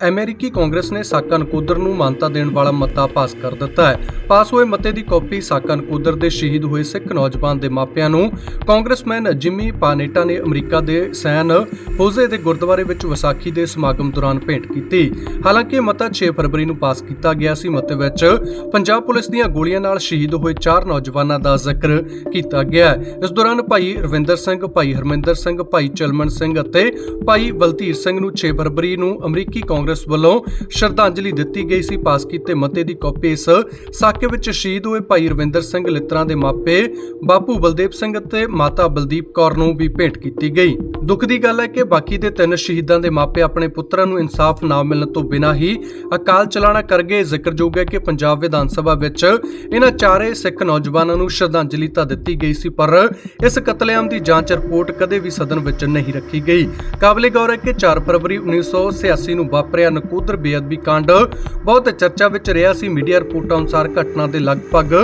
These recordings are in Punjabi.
ਅਮਰੀਕੀ ਕਾਂਗਰਸ ਨੇ ਸਾਕਾ ਨਕੋਦਰ ਨੂੰ ਮਾਨਤਾ ਦੇਣ ਵਾਲਾ ਮਤਾ ਪਾਸ ਕਰ ਦਿੱਤਾ ਹੈ। ਪਾਸ ਹੋਏ ਮਤੇ ਦੀ ਕਾਪੀ ਸਾਕਾ ਨਕੋਦਰ ਦੇ ਸ਼ਹੀਦ ਹੋਏ ਸਿੱਖ ਨੌਜਵਾਨ ਦੇ ਮਾਪਿਆਂ ਨੂੰ ਕਾਂਗਰਸਮੈਨ ਜਿਮੀ ਪਾਨੇਟਾ ਨੇ ਅਮਰੀਕਾ ਦੇ ਸੈਨ ਹੋਜ਼ੇ ਦੇ ਗੁਰਦੁਆਰੇ ਵਿੱਚ ਵਿਸਾਖੀ ਦੇ ਸਮਾਗਮ ਦੌਰਾਨ ਭੇਂਟ ਕੀਤੀ। ਹਾਲਾਂਕਿ ਮਤਾ 6 ਫਰਵਰੀ ਨੂੰ ਪਾਸ ਕੀਤਾ ਗਿਆ ਸੀ। ਮਤੇ ਵਿੱਚ ਪੰਜਾਬ ਪੁਲਿਸ ਦੀਆਂ ਗੋਲੀਆਂ ਨਾਲ ਸ਼ਹੀਦ ਹੋਏ ਚਾਰ ਨੌਜਵਾਨਾਂ ਦਾ ਜ਼ਿਕਰ ਕੀਤਾ ਗਿਆ। ਇਸ ਦੌਰਾਨ ਭਾਈ ਰਵਿੰਦਰ ਸਿੰਘ, ਭਾਈ ਹਰਮਿੰਦਰ ਸਿੰਘ, ਭਾਈ ਚਲਮਨ ਸਿੰਘ ਅਤੇ ਭਾਈ ਬਲਧੀਰ ਸਿੰਘ ਨੂੰ 6 ਫਰਵਰੀ ਨੂੰ ਅਮਰੀਕੀ ਕਾਂਗਰਸ ਵੱਲੋਂ ਸ਼ਰਧਾਂਜਲੀ ਦਿੱਤੀ ਗਈ ਸੀ। ਪਾਸ ਕੀਤੇ ਮਤੇ ਦੀ ਕਾਪੀ ਇਸ ਸਾਕੇ ਵਿੱਚ ਸ਼ਹੀਦ ਹੋਏ ਭਾਈ ਰਵਿੰਦਰ ਸਿੰਘ ਲਿੱਤਰਾਂ ਦੇ ਮਾਪੇ, ਬਾਪੂ ਬਲਦੇਵ ਸਿੰਘ ਅਤੇ ਮਾਤਾ ਬਲਦੀਪ ਕੌਰ ਨੂੰ ਵੀ ਭੇਂਟ ਕੀਤੀ ਗਈ। ਦੁੱਖ ਦੀ ਗੱਲ ਹੈ ਕਿ ਬਾਕੀ ਦੇ ਤਿੰਨ ਸ਼ਹੀਦਾਂ ਦੇ ਮਾਪੇ ਆਪਣੇ ਪੁੱਤਰਾਂ ਨੂੰ ਇਨਸਾਫ ਨਾ ਮਿਲਣ ਤੋਂ ਬਿਨਾਂ ਹੀ ਅਕਾਲ ਚਲਾਣਾ ਕਰ ਗਏ। ਜ਼ਿਕਰਯੋਗ ਹੈ ਕਿ ਪੰਜਾਬ ਵਿਧਾਨ ਸਭਾ ਵਿੱਚ ਇਹਨਾਂ ਚਾਰੇ ਸਿੱਖ ਨੌਜਵਾਨਾਂ ਨੂੰ ਸ਼ਰਧਾਂਜਲੀ ਤਾਂ ਦਿੱਤੀ ਗਈ ਸੀ, ਪਰ ਇਸ ਕਤਲੇਆਮ ਦੀ ਜਾਂਚ ਰਿਪੋਰਟ ਕਦੇ ਵੀ ਸਦਨ ਵਿੱਚ ਨਹੀਂ ਰੱਖੀ ਗਈ। ਕਾਬਲੇ ਗੌਰ ਹੈ ਕਿ 4 ਫਰਵਰੀ 1986 ਨੂੰ ਵਾਪਰਿਆ ਨਕੋਦਰ ਬੇਅਦਬੀ ਕਾਂਡ। ਬਹੁਤ ਚਰਚਾ ਵਿੱਚ ਰਿਹਾ ਸੀ। ਮੀਡੀਆ ਰਿਪੋਰਟਾਂ ਅਨੁਸਾਰ ਘਟਨਾ ਦੇ ਲਗਭਗ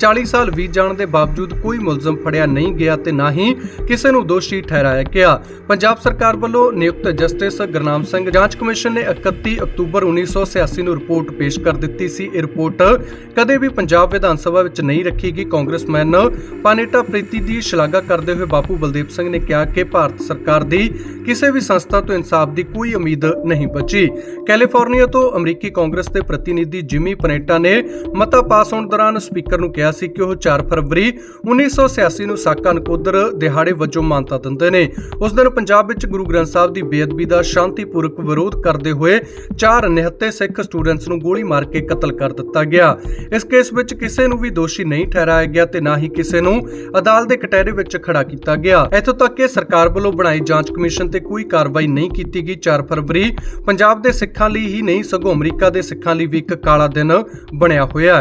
40 ਸਾਲ ਬੀਤ ਜਾਣ ਦੇ ਬਾਵਜੂਦ ਕੋਈ ਮੁਲਜ਼ਮ ਫੜਿਆ ਨਹੀਂ ਗਿਆ ਤੇ ਨਾ ਹੀ ਕਿਸੇ ਨੂੰ ਦੋਸ਼ੀ ਠਹਿਰਾਇਆ ਗਿਆ। ਪੰਜਾਬ ਸਰਕਾਰ ਵੱਲੋਂ ਨਿਯੁਕਤ ਜਸਟਿਸ ਗੁਰਨਾਮ ਸਿੰਘ ਜਾਂਚ ਕਮਿਸ਼ਨ ਨੇ 31 ਅਕਤੂਬਰ 1986 ਨੂੰ ਰਿਪੋਰਟ ਪੇਸ਼ ਕਰ ਦਿੱਤੀ ਸੀ। ਇਹ ਰਿਪੋਰਟ ਕਦੇ ਵੀ ਪੰਜਾਬ ਵਿਧਾਨ ਸਭਾ ਵਿੱਚ ਨਹੀਂ ਰੱਖੀ ਗਈ। ਕਾਂਗਰਸਮੈਨ ਪਾਨੇਟਾ ਪ੍ਰੀਤੀ ਦੀ ਸ਼ਲਾਘਾ ਕਰਦੇ ਹੋਏ ਬਾਪੂ ਬਲਦੇਵ ਸਿੰਘ ਨੇ ਕਿਹਾ ਕਿ ਭਾਰਤ ਸਰਕਾਰ ਦੀ ਕਿਸੇ ਵੀ ਸੰਸਥਾ ਤੋਂ ਇਨਸਾਫ ਦੀ ਕੋਈ ਉਮੀਦ ਨਹੀਂ ਬਚੀ। ਕੈਲੀਫੋਰਨੀਆ ਤੋਂ ਅਮਰੀਕੀ ਕਾਂਗਰਸ ਦੇ ਪ੍ਰਤੀਨਿਧੀ ਜਿਮੀ ਪਨੇਟਾ ਨੇ ਮਤਾ ਪਾਸ ਹੋਣ ਦੌਰਾਨ ਸਪੀਕਰ ਨੂੰ ਕਿਹਾ ਸੀ ਕਿ ਉਹ 4 ਫਰਵਰੀ 1986 ਨੂੰ ਸਾਕਾ ਨਕੋਦਰ ਦਿਹਾੜੇ ਵਜੋਂ ਮਾਨਤਾ ਦਿੰਦੇ ਨੇ। ਉਸ ਦਿਨ ਪੰਜਾਬ ਵਿੱਚ ਗੁਰੂ ਗ੍ਰੰਥ ਸਾਹਿਬ ਦੀ ਬੇਅਦਬੀ ਦਾ ਸ਼ਾਂਤੀਪੂਰਵਕ ਵਿਰੋਧ ਕਰਦੇ ਹੋਏ ਚਾਰ ਨਿਹੱਤੇ ਸਿੱਖ ਸਟੂਡੈਂਟਸ ਨੂੰ ਗੋਲੀ ਮਾਰ ਕੇ ਕਤਲ ਕਰ ਦਿੱਤਾ ਗਿਆ। ਇਸ ਕੇਸ ਵਿੱਚ ਕਿਸੇ ਨੂੰ ਵੀ ਦੋਸ਼ੀ ਨਹੀਂ ਠਹਿਰਾਇਆ ਗਿਆ ਤੇ ਨਾ ਹੀ ਕਿਸੇ ਨੂੰ ਅਦਾਲਤ ਦੇ ਕਟਹਿਰੇ ਵਿੱਚ ਖੜਾ ਕੀਤਾ ਗਿਆ। ਇੱਥੋਂ ਤੱਕ ਕਿ ਸਰਕਾਰ ਵੱਲੋਂ ਬਣਾਈ ਜਾਂਚ ਕਮਿਸ਼ਨ ਤੇ ਕੋਈ ਕਾਰਵਾਈ ਨਹੀਂ ਕੀਤੀ ਗਈ। 4 ਫਰਵਰੀ ਪੰਜਾਬ ਦੇ ਸਿੱਖਾਂ ਲਈ ਹੀ ਨਹੀਂ, ਸਗੋਂ ਅਮਰੀਕਾ ਦੇ ਸਿੱਖਾਂ ਲਈ ਵੀ ਇੱਕ ਕਾਲਾ ਦਿਨ ਬਣਿਆ ਹੋਇਆ ਹੈ।